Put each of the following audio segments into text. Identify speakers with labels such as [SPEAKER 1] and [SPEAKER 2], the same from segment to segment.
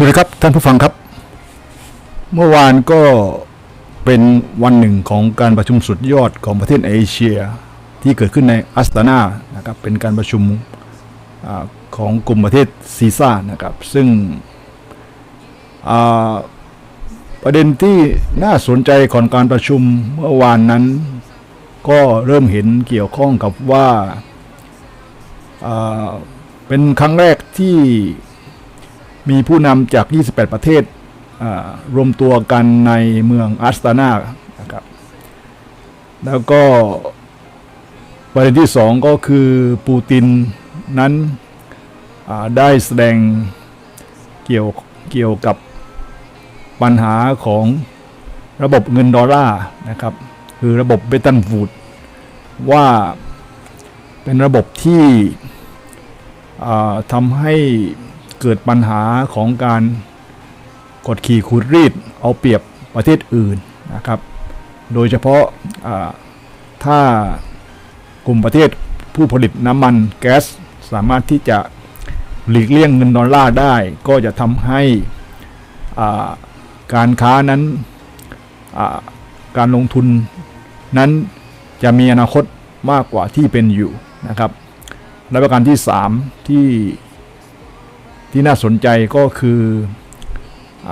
[SPEAKER 1] สวัสดีครับท่านผู้ฟังครับ เมื่อวานก็เป็นวันหนึ่งของการประชุมสุดยอดของประเทศเอเชีย ที่เกิดขึ้นในอัสตานานะครับเป็นการประชุมอของกลุ่มประเทศซีซ่านะครับ ซึ่งประเด็นที่น่าสนใจของการประชุมเมื่อวานนั้น ก็เริ่มเห็นเกี่ยวข้องกับว่าเป็นครั้งแรกที่ มีผู้นำจาก 28 ประเทศรวมตัวกันในเมืองอัสตานานะครับ แล้วก็ประเด็นที่สองก็คือปูตินนั้นได้แสดงเกี่ยวเกี่ยวกับปัญหาของระบบเงินดอลลาร์นะครับ คือระบบเบตันฟูดว่าเป็นระบบที่ทำให้ เกิดปัญหาของการกดขี่ขูดรีดเอาเปรียบประเทศอื่นนะครับ โดยเฉพาะถ้ากลุ่มประเทศผู้ผลิตน้ำมันแก๊สสามารถที่จะหลีกเลี่ยงเงินดอลลาร์ได้ ก็จะทำให้การค้านั้นการลงทุนนั้นจะมีอนาคตมากกว่าที่เป็นอยู่นะครับและประการที่ 3 ที่ ที่น่าสนใจก็คืออ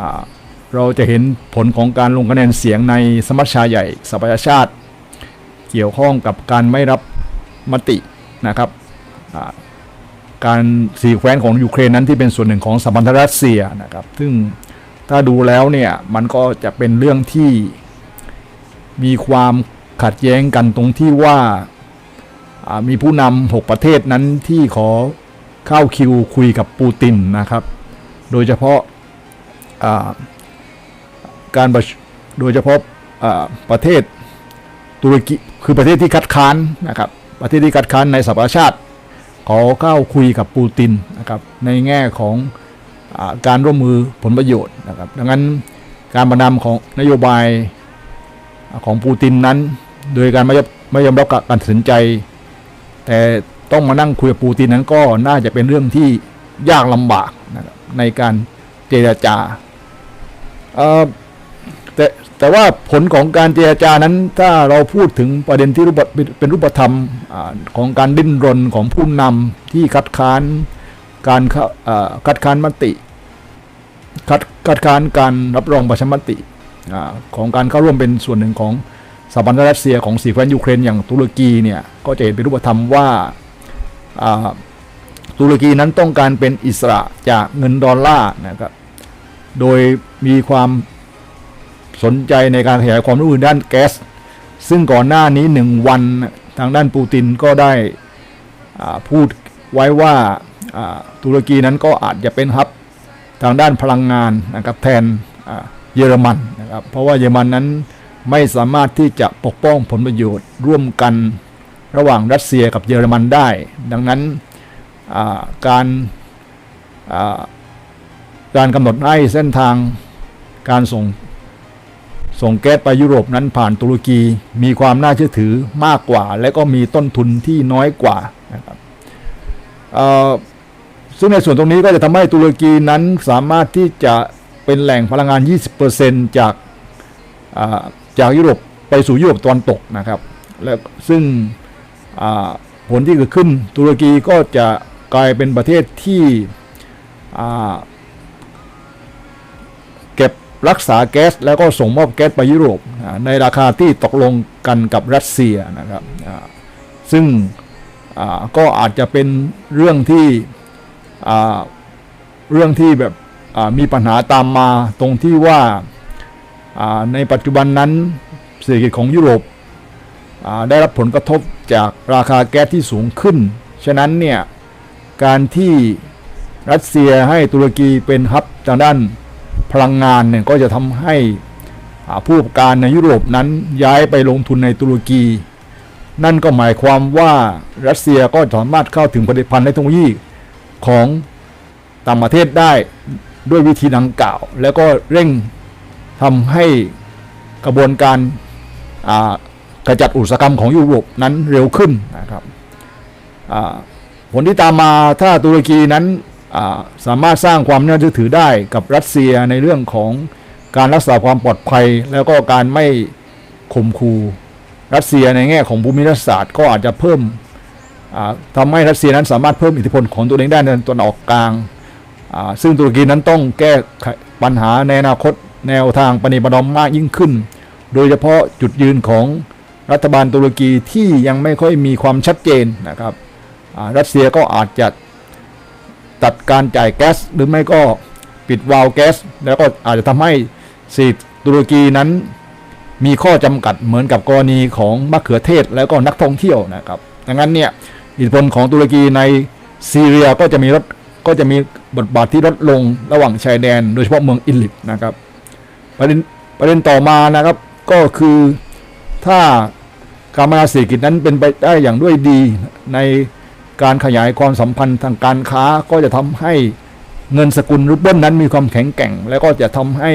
[SPEAKER 1] เราจะเห็นผลของการลงคะแนนเสียงในสมัชชาใหญ่สหประชาชาติ เกี่ยวข้องกับการไม่รับมตินะครับการสีแคว้นของยูเครนนั้นที่เป็นส่วนหนึ่งของสัมพันธรัสเซียนะครับ ซึ่งถ้าดูแล้วเนี่ยมันก็จะเป็นเรื่องที่มีความขัดแย้งกันตรงที่ว่าอ่ามีผู้นำหกประเทศนั้นที่ขอ เข้าคิวคุยกับปูตินนะครับ โดยเฉพาะาการประโดยเฉพาะาประเทศตุรกีคือประเทศที่คัดค้านนะครับ ประเทศที่คัดค้านในสหประชาชาติขอเข้าคุยกับปูตินนะครับในแง่ของอาการร่วมมือผลประโยชน์นะครับ ดังนั้นการประนำของนโยบายของปูตินนั้น โดยการไม่ยอมไม่ยอมรับการตัดสินใจ แต่ ต้องมานั่งคุยกับปูตินนั้นก็น่าจะเป็นเรื่องที่ยากลำบากนะครับในการเจรจาแต่แต่ว่าผลของการเจรจานั้นถ้าเราพูดถึงประเด็นที่รูปเป็นรูปธรรมอของการดิ้นรนของผู้นำที่คัดค้านการคัดค้านมติคัดคัดค้านการรับรองประชามติอของการเข้าร่วมเป็นส่วนหนึ่งของสหพันธรัสเซียของสีแคว้นยูเครนอย่างตุรกีเนี่ยก็จะเห็นเป็นรูปธรรมว่า ตุรกีนั้นต้องการเป็นอิสระจากเงินดอลลาร์นะครับ โดยมีความสนใจในการขยายความร่วมมือด้านแก๊ส ซึ่งก่อนหน้านี้หนึ่งวันทางด้านปูตินก็ได้พูดไว้ว่าตุรกีนั้นก็อาจจะเป็นฮับทางด้านพลังงานนะครับแทนเยอรมันนะครับ เพราะว่าเยอรมันนั้นไม่สามารถที่จะปกป้องผลประโยชน์ร่วมกัน ระหว่างรัสเซียกับเยอรมันได้ ดังนั้นการการกำหนดให้เส้นทางการส่งส่งแก๊สไปยุโรปนั้นผ่านตุรกีมีความน่าเชื่อถือมากกว่า และก็มีต้นทุนที่น้อยกว่านะครับซึ่งในส่วนตรงนี้ก็จะทำให้ตุรกีนั้นสามารถที่จะเป็นแหล่งพลังงาน 20%จากอ่าจากยุโรปไปสู่ยุโรปตะวันตกนะครับ และซึ่ง ผลที่เกิดขึ้นตุรกีก็จะกลายเป็นประเทศที่เก็บรักษาแก๊สแล้วก็ส่งมอบแก๊สไปยุโรปในราคาที่ตกลงกันกับรัสเซียนะครับซึ่งก็อาจจะเป็นเรื่องที่เรื่องที่แบบมีปัญหาตามมาตรงที่ว่าในปัจจุบันนั้นเศรษฐกิจของยุโรป ได้รับผลกระทบจากราคาแก๊สที่สูงขึ้น ฉะนั้นเนี่ยการที่รัสเซียให้ตุรกีเป็นฮับทางด้านพลังงานเนี่ยก็จะทำให้ผู้ประกอบการในยุโรปนั้นย้ายไปลงทุนในตุรกี นั่นก็หมายความว่ารัสเซียก็สามารถเข้าถึงผลิตภัณฑ์และเทคโนโลยีของต่างประเทศได้ด้วยวิธีดังกล่าว แล้วก็เร่งทำให้กระบวนการ อ่ากระจัดอุตสาหกรรมของยุโรปนั้นเร็วขึ้นนะครับผลที่ตามมาถ้าตุรกีนั้นสามารถสร้างความน่าเชื่อถือได้กับรัสเซียในเรื่องของการรักษาความปลอดภัย แล้วก็การไม่ข่มขู่รัสเซียในแง่ของภูมิรัฐศาสตร์ก็อาจจะเพิ่มอ่าทำให้รัสเซียนั้นสามารถเพิ่มอิทธิพลของตัวเองได้ในตะวันออกกลาง ซึ่งตุรกีนั้นต้องแก้ปัญหาในอนาคตแนวทางปณิปนอมมากยิ่งขึ้น โดยเฉพาะจุดยืนของ รัฐบาลตุรกีที่ยังไม่ค่อยมีความชัดเจนนะครับรัสเซียก็อาจจะตัดการจ่ายแก๊สหรือไม่ก็ปิดวาล์วแก๊ส แล้วก็อาจจะทำให้เศรษฐตุรกีนั้นมีข้อจำกัดเหมือนกับกรณีของมะเขือเทศแล้วก็นักท่องเที่ยวนะครับดังนั้นเนี่ยอิทธิพลของตุรกีในซีเรียก็จะมีลดก็จะมีบทบาทที่ลดลงระหว่างชายแดน โดยเฉพาะเมืองอิลลิปนะครับประเด็นประเด็นต่อมานะครับก็คือ ถ้าการมาเศรษฐกิจนั้นเป็นไปได้อย่างด้วยดี ในการขยายความสัมพันธ์ทางการค้าก็จะทำให้เงินสกุลรูเบิลนั้นมีความแข็งแกร่ง แล้วก็จะทำให้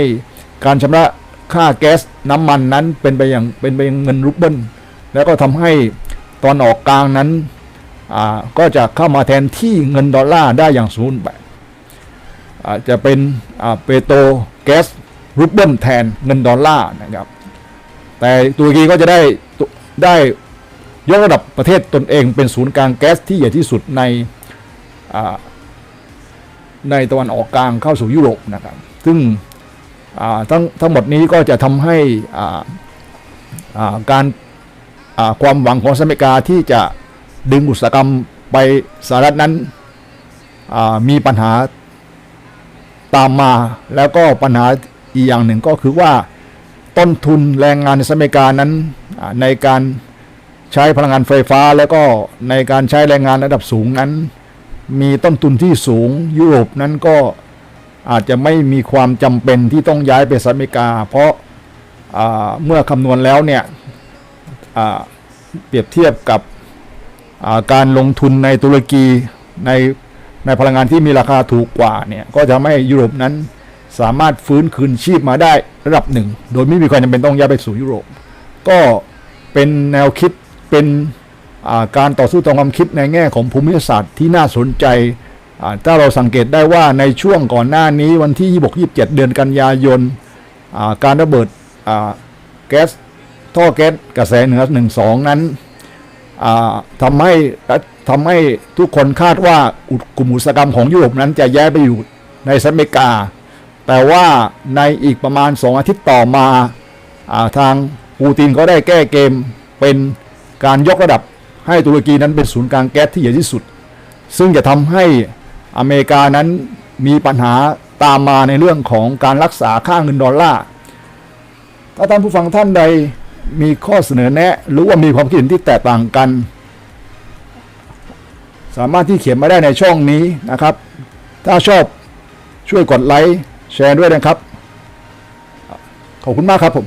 [SPEAKER 1] การชำระค่าแก๊สน้ำมันนั้นเป็นไปอย่างเป็นไปอย่างเงินรูเบิลแล้วก็ทำให้ตอนออกกลางนั้นก็จะเข้ามาแทนที่เงินดอลลาร์ได้อย่างสมบูรณ์แบบจะเป็นเปโตรแก๊สรูเบิลแทนเงินดอลลาร์นะครับ แต่ตุรกีก็จะได้ได้ยกระดับประเทศตนเองเป็นศูนย์กลางแก๊สที่ใหญ่ที่สุดในในตะวันออกกลางเข้าสู่ยุโรปนะครับ ซึ่งทั้งทั้งหมดนี้ก็จะทำให้การความหวังของสหรัฐอเมริกาที่จะดึงอุตสาหกรรมไปสหรัฐนั้นมีปัญหาตามมาแล้วก็ปัญหาอีกอย่างหนึ่งก็คือว่า ต้นทุนแรงงานในสหรัฐอเมริกานั้นในการใช้พลังงานไฟฟ้า แล้วก็ในการใช้แรงงานระดับสูงนั้น มีต้นทุนที่สูงยุโรปนั้นก็อาจจะไม่มีความจำเป็นที่ต้องย้ายไปสหรัฐอเมริกา เพราะเมื่อคำนวณแล้วเนี่ยเปรียบเทียบกับการลงทุนในตุรกีในในพลังงานที่มีราคาถูกกว่าเนี่ยก็จะทำให้ยุโรปนั้น สามารถฟื้นคืนชีพมาได้ระดับหนึ่ง โดยไม่มีความจำเป็นต้องย้ายไปสู่ยุโรป ก็เป็นแนวคิดเป็นการต่อสู้ทางความคิดในแง่ของภูมิศาสตร์ที่น่าสนใจถ้าเราสังเกตได้ว่าในช่วงก่อนหน้านี้วันที่ 26-27 เดือนกันยายนการระเบิดแก๊สท่อแก๊สกระแสเหนือ12 นั้นทำให้ทำให้ทุกคนคาดว่าอุดกลุ่มอุตสาหกรรมของยุโรปนั้นจะย้ายไปอยู่ในสหรัฐอเมริกา แต่ว่าในอีกประมาณ 2 อาทิตย์ต่อมาอาทางปูตินก็ได้แก้เกมเป็นการยกระดับให้ตุรกีนั้นเป็นศูนย์กลางแก๊สที่ใหญ่ที่สุด ซึ่งจะทำให้อเมริกานั้นมีปัญหาตามมาในเรื่องของการรักษาค่าเงินดอลลาร์ถ้าท่านผู้ฟังท่านใดมีข้อเสนอแนะ หรือว่ามีความคิดเห็นที่แตกต่างกัน สามารถที่เขียนมาได้ในช่องนี้นะครับ ถ้าชอบช่วยกดไลค์ แชร์ด้วยนะครับ ขอบคุณมากครับผม